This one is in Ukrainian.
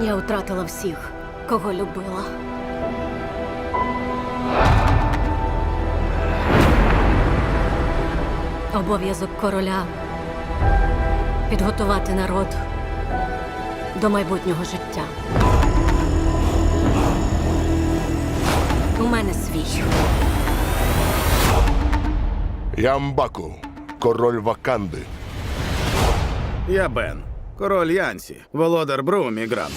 Я втратила всіх, кого любила. Обов'язок короля підготувати народ до майбутнього життя. У мене свій. Я Мбаку, король Ваканди. Я Бен, король Янсі, володар Брумі Грам.